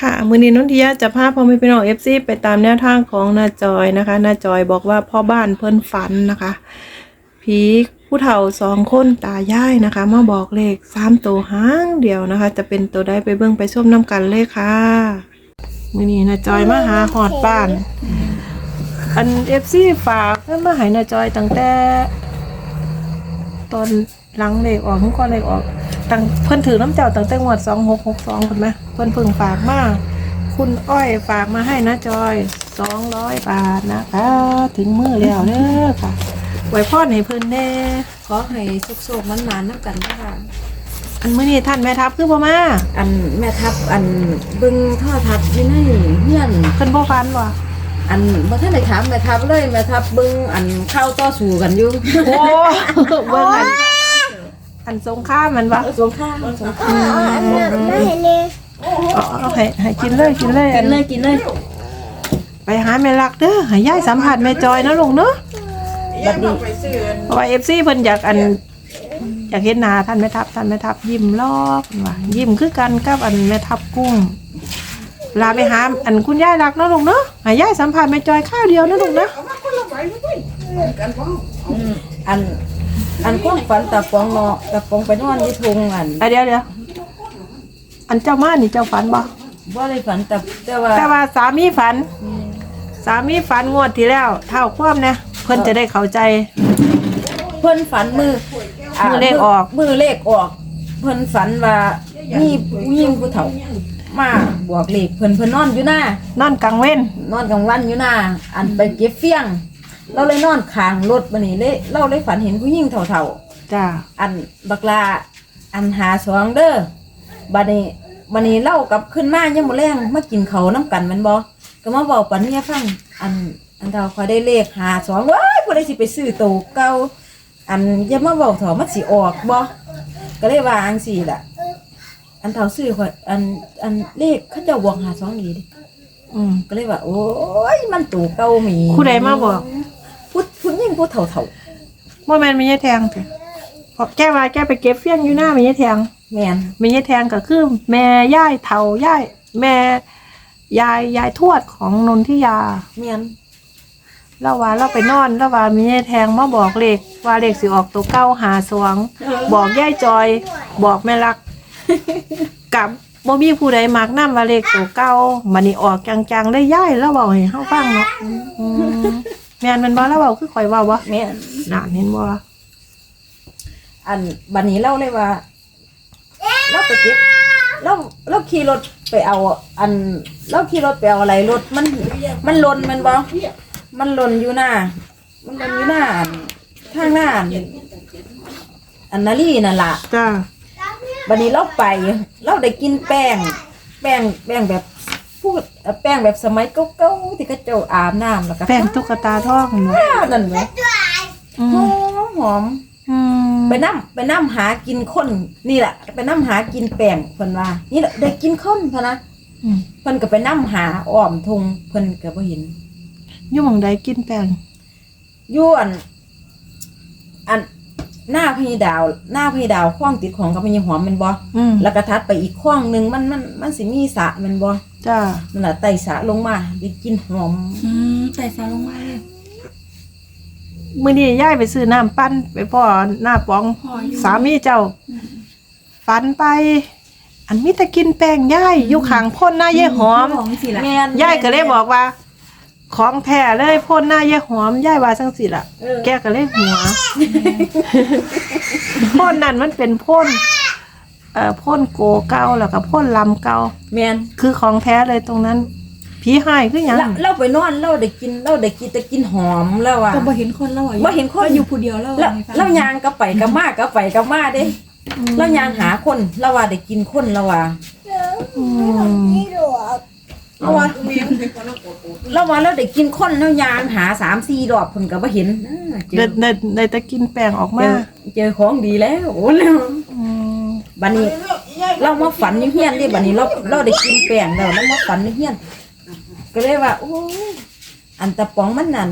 ค่ะ มือนี้นนทิยาจะพาพ่อแม่พี่น้องเอฟซีไปตามแนวทางของนาจอยนะคะนาจอยบอกว่าพ่อบ้านเพิ่นฝันนะคะผีผู้เฒ่าสองคนตายายนะคะ มาบอกเลขสามตัวห้างเดียวนะคะ จะเป็นตัวได้ไปเบิ่งไปชมน้ำกันเลยค่ะมือนีนาจอยมาหาหอดบ้าน อันเอฟซีฝากเพิ่นมาให้นาจอยตั้งแต่ตอนหลังเลขออกก่อนเลขออก ตั้งเพิ่นถือน้ำเจ้าตั้งแต่งวดสองหกหกสองคนไหมเพิ่นเพิ่งฝากมาคุณอ้อยฝากมาให้นะจอยสองร้อยบาทนะคะ ถึงมือแล้วเด้อค่ะไว้พ่อให้เพิ่นแน่ขอให้สุกๆมันๆน้ำกันนะคะอันมื้อนี้ท่านแม่ทัพคือบ่มาอันแม่ทับอันเบึงท่อทัดอยู่ในเฮียนเพิ่นบ่ฟันบ่อันบ่ทันได้ถามแม่ทับเลยแม่ทับเบึงอันเข้าต่อสู้กันอยู่โอ้เบิ่งอัน อันสงครามมันบ่สงครามสงครามเอาเอาให้ให้กินเลยกินเลยกินเลยกินเลย ไปหาแม่ลักเด้อให้ยายสัมผัสแม่จอยนะลุงเนาะบัดนี้เพราะว่าเอฟซีเพิ่นอยากอันอยากเห็นหน้าท่านแม่ทัพท่านแม่ทัพยิ้มรอบว่ายิ้มคือกันกับอันแม่ทัพกุ้งลาไปหาอันคุณยายรักเนาะลุงเนาะให้ยายสัมผัสแม่จอยข้าวเดียวนะลุงนะ อืมอัน อันก้องฝันตาปองเนาะตาปองไปนอนที่ทงอันอะเดี๋ยวเดี๋ยวอันเจ้ามานี่เจ้าฝันบ่บ่ได้ฝันแต่แต่ว่าแต่ว่าสามีฝัน สามีฝันงวดที่แล้ว เท่าความนะเพิ่นจะได้เข้าใจ เพิ่นฝันมืออ่ามือเลขออก มือเลขออก เพิ่นฝันว่ามีผู้หญิงผู้เฒ่ามาบวกเลขเพิ่นเพิ่นนอนอยู่หน้านอนกลางเว้นนอนกลางวันอยู่หน้าอันไปเก็บเฟี้ยง เราเลยนอนข้างรถบันนี้เลยเราเลยฝันเห็นผู้หญิงเฒ่าจ้าๆ อันบักลาอันหาสองเด้อบัดนี้บัดนี้เล่ากลับขึ้นมายังบ่แรงมากินเขาวน้ำกันแมันบ่ก็มาบอกปันเนี่ยฟังอันอันเราคอยได้เลขหาสองว้ายผู้ใดสิไปซื้อโตวเก่าอันอย่ามาบอกเถอะมันสิออกบ่ก็เลยว่าอังสี่ล่ะ อันเท่าซื้อข่อยอันอันเลขเขาเจะบวกหาสองอีดิอืมก็เลยว่า โอ้ยมันตู่เก่าหมี ผู้ใดมาบอกพูดพูด ยิ่งพูดเถ่าเถ่าบ่แม่นมียายแทงติเพราะแกว่าแกไปเก็บเฟี้ยงอยู่หน้ามียายแทงๆแมนแม่ยายแทงก็คือ แม่ย่ายเฒ่าย่ายแม่ยายยายทวดของนนทิยาแมนแล้วว่าเราไปนอนแล้วว่ามียายแทงมาบอกเลขว่าเลขสิออกตัวเก้าหาสวง บอกย่ายจอย บอกแม่รักกับบ่มีผู้ใดมักนำว่าเลขตัวเก้ามันนี่ออกจังๆได้ย่ายแล้วเว้าให้เฮาฟังเนาะอืม แม่นแมันบ่แล้วเว้าคือข่อยเว้าบ่แมนน่าเห็นบ่อันบันนี้เล่าเลยว่าเราไปเก็บเราเราขี่รถไปเอา อันเราขี่รถไปเอาอะไรรถมัน มันหลนแมันบ่มันหลนอยู่หน้า มันหลนอยู่หน้าอันข้างหน้าอันอันนาลีนั่นล่ะ จ้าวันนี้เราไป เราได้กินแป้ง แป้ง แป้งแบบ พูดเอ่อแป้งแบบสมัยเก่าๆที่เขาเจ้าอาบน้ำแล้วก็แป้งตุ๊กตาทองเนาะนั่นไหมอืหอมมหอมอืมไปนั่ไปนั่หากินคนนี่แหละไปนั่หากินแป้งเพิ่นว่า นี่แหละได้กินคนพะนะอืมเพิ่นก็ไปนั่หาอ้อมทงเพิ่นก็บ่เห็นอยู่หม่องใดกินแป้งอยวนอัน หน้าพี่ดาว หน้าพี่ดาวข้องติดของกับพี่หอมแมันบ่อืมแล้วก็ทัดไปอีกข้องหนึงมันมันมันสิมีสระแมันบ่จ้านั่นแหละไต่สระลงมาได้กินหอม อืมใส่ซาลงมาเลยมื้อนี้ยายไปซื้อน้ำปั้นไปพ่อหน้าป๋อง พออยู่สามีเจ้าฝันไป อันมิตะกินแป้งย่ายอยู่ข้างพ่นหน้ายายหอมหอมสิละแม่นย่ายก็เลยบอกว่า ของแท้เลยพ่นหน้ายายหอมย่ายว่าจังสิล่ะ เออ แกก็เลยหัวพ่นนั่นมันเป็นพ่นเอ่อพ่นโกเก่าแล้วก็พ่นลำเก่าแม่นคือของแท้เลยตรงนั้นผีหายคือหยังเราเราไปนอนเราได้กินเราได้กินแต่กินหอมแล้วอะ ก็บ่เห็นคนแล้วอะบ่เห็นคนราอยู่ผู้เดียวแล้วแล้วให้ฟังเรายางก็ไปก็มาก็ไปก็มาเด้เรายางหาคนเราว่าได้กินคนเราว่าอืม เราว่าเราว่าเราได้กินคนเรายางหาสามสี่รอบเพิ่นก็บ่เห็นอ่าเจได้อได้ได้แต่กินแป้งออกเจมาอเจอของดีแล้วโอ้แล้วอืมบัดนี้ เรามาฝันอยู่เฮียนดิบัดนี้เราเราได้กินแป้งแล้วเรามาฝันอยู่เฮียน ก็เลยว่า โอ้ยอันตะปองมันนั่น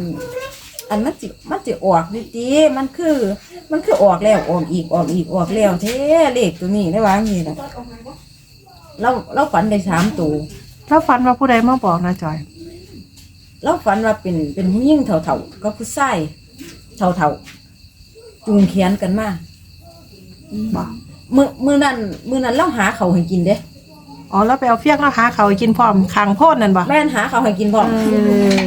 อันมันจิมันจิออกดิจีมันคือ มันคือออกแล้วออกอีกออกอีกออกแล้วเท่เลขตัวนี้ได้ว่าอย่างนี้นะเราเราฝันได้สามตัว แล้วฝันว่าผู้ใดมาบอกนะจอยแล้วฝันว่าเป็นเป็นผู้หญิงเฒ่าๆก็ผู้ชายเฒ่าๆจูงแขนกันมาบอกมือมือนั้นมือนั้นเราหาเขาวให้กินเด้อ๋อแล้วไปเอาเฟี้ยงแล้วหาเขาวให้กินพร้อมคางโพดนั่นบ่แม่นหาเขาวให้กินก่อนเออ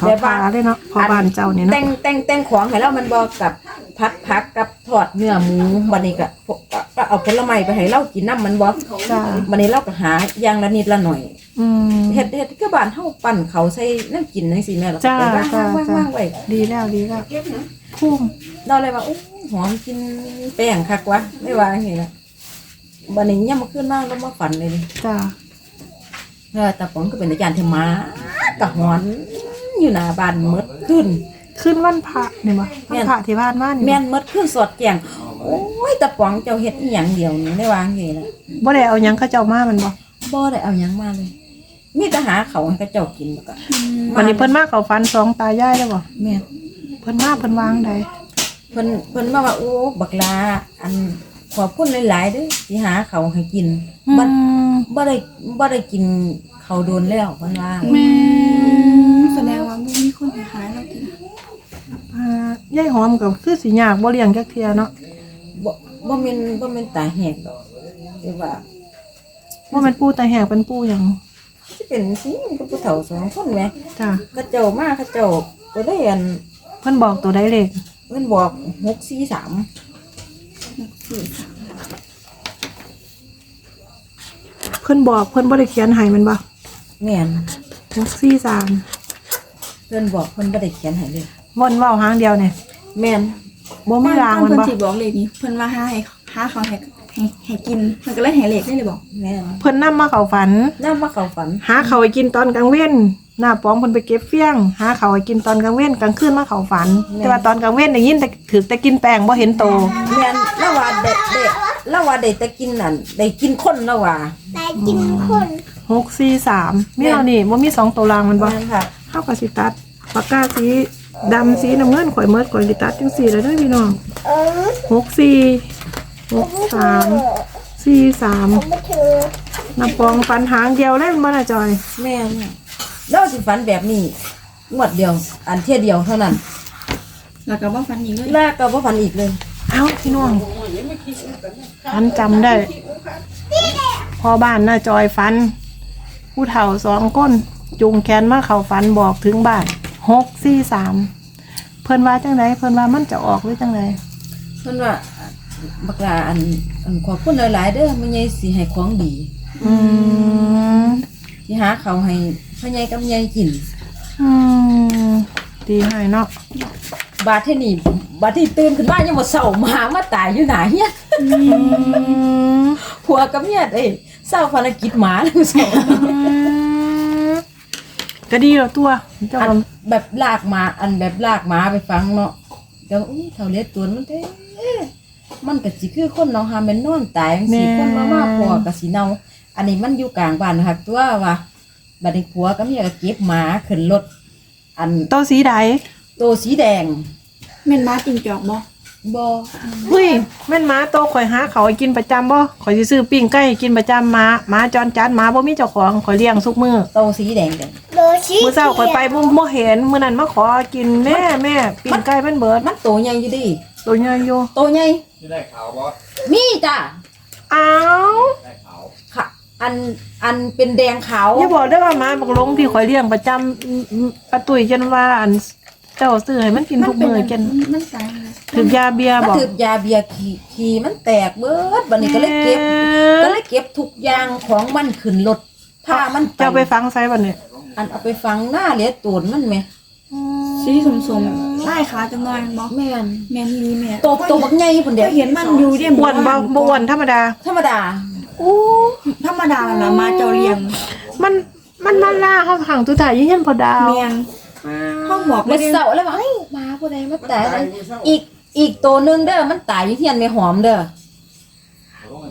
เขาพาเลยเนาะพอบ้านเจ้านี่แต่เนาะงแต่งแต่งของให้เรามันบอกกับพัดพักกับทอดเนื้อหมูบันนี้ก็พวกก็ก็เอาผลไม้ไปให้เรากินน้ำมันบอกจ้าบันนี้เราก็หาอย่างละนิดละหน่อยอืมเฮ็ดเฮ็ดคือบ้านเฮาปั่นเขาใส่น้ำกินจังซี่แม่เราจ้าไปว่างจ้าว่างจ้าว่างไว้ดีแล้วดีแล้วพุ่มเราเลยว่าอู้หอมกินแป้งคักวะไม่ว่าอย่างนี้ละบันนี้ย่ำมาขึ้นมาแล้วมาฝันเลยจ้าเออตาป๋องก็เป็นอาจารย์เทมากะหอน อยู่หน้าบ้านหมดขึ้น ขึ้นวันพระนี่บ่แม่วันนพระที่บ้านมานี่แม่บ่นหมดขึ้นสอดแกงโอ้ยตาป๋องเจ้าเฮ็ดอีหยังเดียวนี่ไม่วางอย่างนี้ละบ่ได้เอาหยังเขาเจ้ามามันบ่บ่ได้เอาหยังมาเลย มีแต่หาเขาวให้กระเจ้ากินแล้วก็วันนี้เพิ่นมาเขาฟันสองตายายแล้วบ่แม่น เพิ่นมาเพิ่นวางใดเพิ่นเพิ่นมาว่าโอ้บักลาอันขอบคุณหลายๆเด้อที่หาเขาวให้กินบ่อืมบ่ได้บ่ได้กินเขาวโดนแล้วเพิ่นว่า แม่แสดงว่าบ่มีคนหายเรากินอ่ายายหอมก็คือสิยากบ่เลี้ยงจักเที่ยเนาะบ่บ่แม่นบ่แม่นตาแหกดอกแต่ว่าบ่แม่นปู่ตาแหกเป็นปู่หยังสิเป็นสิมันก็ผู้เฒ่าสองคนแหมจ้าเขาเจ้ามาเขาเจ้าก็ได้อันเพิ่นบอกตัวใดเลขเพิ่นบอก643เพิ่นบอกเพิ่นบ่ได้เขียนให้มันบ่แม่น 643 เพิ่นบอกเพิ่นบ่ได้เขียนให้เลยม่วนเว้าหางเดียวเนี่ยแม่นบ่มีรางเพิ่มันนบ่สิบอกเลขนี้เพิ่นว่าหาให้หาของให้ให้ให้กินเพิ่นก็เลยให้เลขได้เลยบอกแม่นเพิ่นนำมาเข้าฝันนำมาเข้าฝัน หาเขาวให้กินตอนกลางเว้นหน้าป้องเพิ่นไปเก็บเฟี้ยง หาเขาวให้กินตอนกลางเว้นกลางคืนมาเขาฝันแต่ว่าตอนกลางเว้นได้ยินแต่ถือแต่กินแป้งบ่เห็นโต แม่นแล้วว่าได้ได้แล้วว่าได้แต่กินนั่นได้กินคนแล้วว่า หกสี่สามมีเอานี่บ่มีสองตัวรางมันบ่แม่นค่ะเฮาก็สิตัดปากกาสีดำสีน้ำเงินข่อยเมิดข่อยสิตัดจังซี่แล้วเด้อพี่น้องหกสี่หกสามสี่สามน้ำปองฟันหางเดียวเล่นบ่น่ะจอย แม่นเราสิฝันแบบนี้งวดเดียว อันเที่ยเดียวเท่านั้นแล้วก็บ่ฟันอีกเลยแล้วก็บ่ฝันอีกเลย เอ้าพี่น้องฟันจำได้ พ่อบ้านน่ะจอยฟัน ผู้เฒ่าสองคนจูงแขนมาเข้าฝันบอกถึงบ้านหกสี่สามเพิ่นว่าจังไดเพิ่นว่ามันจะออกหรือจังไดเพิ่นว่าบักลาอันอันขอบคุณหลาย ๆ เด้อแม่ใหญ่สิให้ของดี อืมสิหาเขาวให้พ่อใหญ่กับใหญ่กิน อืมดีให้เนาะ บาดเที่นี่บาดที่ตื่นขึ้นมายังบ่เศร้าหมามาตายอยู่หน้าเฮียนอืมผัวกับเมียเอ้ยเศร้าภารกิจหมาแล้วเศร้าก็ดีแล้วตัวเจ้าอันแบบลากหมา อันแบบลากหมาไปฟังเนาะเดี๋ยวอุ้ยเท่าเล็ดตัวมันเด้มันก็สิคือคนเนาะหาแม่นนอนตายจังซี่คนมามาผัวก็สิเนาอันนี้มันอยู่กลางบ้านหักตัวว่าบัดนี้ผัวกับเมียก็เก็บหมาขึ้นรถอันโตสีใด ตัวสีแดงแม่นมาจิงจอกบ่บ่เฮ้ยแม่นหมาโตข่อยหาเขาวให้กินประจำบ่ข่อยสิซื้อปิ้งไก่ให้กินประจำหมาหมาจรจัดหมาบ่มีเจ้าของข่อยเลี้ยงทุกมื้อตัวสีแดงเด้มื้อเช้าข่อยไปบ่บ่เห็นมื้อนั้นมาขอกินแม่แม่ปิ้งไก่มันเบิดมันตัวใหญ่อยู่ดิตัวใหญ่อยู่ตัวใหญ่ที่ได้ข่าวว่ามีจ้ะอ้าวได้ข่าวค่ะ อันอันเป็นแดงขาวอย่าบอกได้อว่าหมาบักหลงที่ข่อยเลี้ยงประจำอืมอืมป้าตุ้ยจนว่าอัน เจ้าซื้อให้มันกินทุกมื้อกินมันตายเลยถึกยาเบียร์มันบอกถือยาเบียร์ขี่ขี่มันแตกเบิดบัดนี้ก็เลยเก็บ ก็เลยเก็บทุกอย่างของมันขึ้นรถพามันเจ้าไปฟังไซบัดนี้อันเอาไปฟังหน้าเหลียตูนมันไหมสีสมๆไล่ขาจังหน่อยมันบ่แม่นแม่นอีหลีแม่โตโตบักใหญ่พุ่นเดีเดี๋ยยววเห็นมันอยู่เด้อ้วนบ่บ่อ้วนธรรมดา ธรรมดาอู้ธรรมดาล่ะมาเจ้าเลี้ยง มันมันมาล่าเฮาขังตุถ่ายยี่เห็นพอดาวแม่น ห้องบอกเมื่บ่อได้เสาร์แล้วว่าเฮ้ยหมาผู้ใดมาตายอะไรอีกอีกตัวหนึงเด้อมันตายอยู่เทียนไม่หอมเด้อ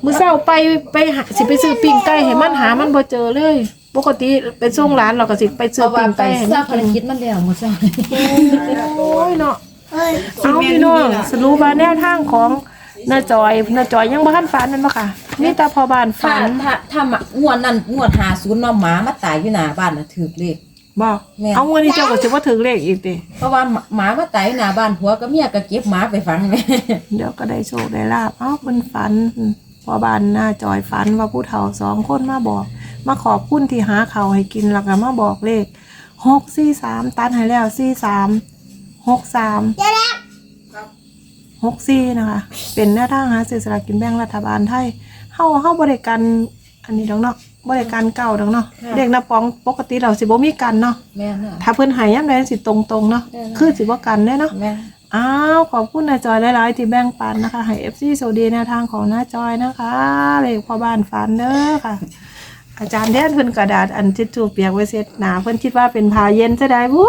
มื้อเช้าไปไปหาสิไปซื้อปิ้งไก่ให้มันหามันบ่เจอเลย ปกติไปส่งร้านเราก็สิไปซื้อเอาว่าปิ้งไปไก่ให้ทมัราบนภารกินกิจมันแล้วมื้อเช้าโอ้ยเนาะเอาพี่น้องสรุปว่าแนวทางของน้าจอยน้าจอยยังบ่ทันฝันนั่นบ่ค่ะมีแต่พ่อบ้านถ้าฝัน ถ้าถ้างวดนั้นงวด50เนาะหมามาตายอยู่หน้าบ้านน่ะถูกเลข บ่แม่เอาวันนี้เจ้าก็สิบ่ถึงเลขอีกติเพราะว่าหมาหมามาตายอยู่หน้าบ้านผัวกับเมียก็เก็บหมาไปฝังแม่เดี๋ยวก็ได้โชคได้ลาบเอ้าเพิ่นฝันพ่อบ้านน้าจอยฝันว่าผู้เฒ่าสองคนมาบอก มาขอบคุณที่หาข้าวให้กินแล้วก็มาบอกเลข643ตัดให้แล้ว43 63 64นะคะ เป็นแนวทางหาซื้อสลากกินแบ่งรัฐบาลไทยเฮาเฮาบ่ได้กันอันนี้ดอกเนาะ บ่ได้กันเก่าดอกเนาะค่ะ เด็กนับปองปกติเราสิบ่มีกันเนาะแม่น่ะ ถ้าเพิ่นใหายยามใดสิตรงๆเนาะได้ๆคือสิบ่กันเด้เนาะแม่อ้าวขอบคุณนาจอยหลายๆที่แบ่งปันนะคะให้ FC โซดีแนวทางของนาจอยนะคะเลขพ่อบ้านฝันเด้อค่ะ อาจารย์แดนเพิ่นกระดาษอันทิชชู่เปียกไว้เสร็จหนาเพิ่นคิดว่าเป็นพาเย็นซะได้บุ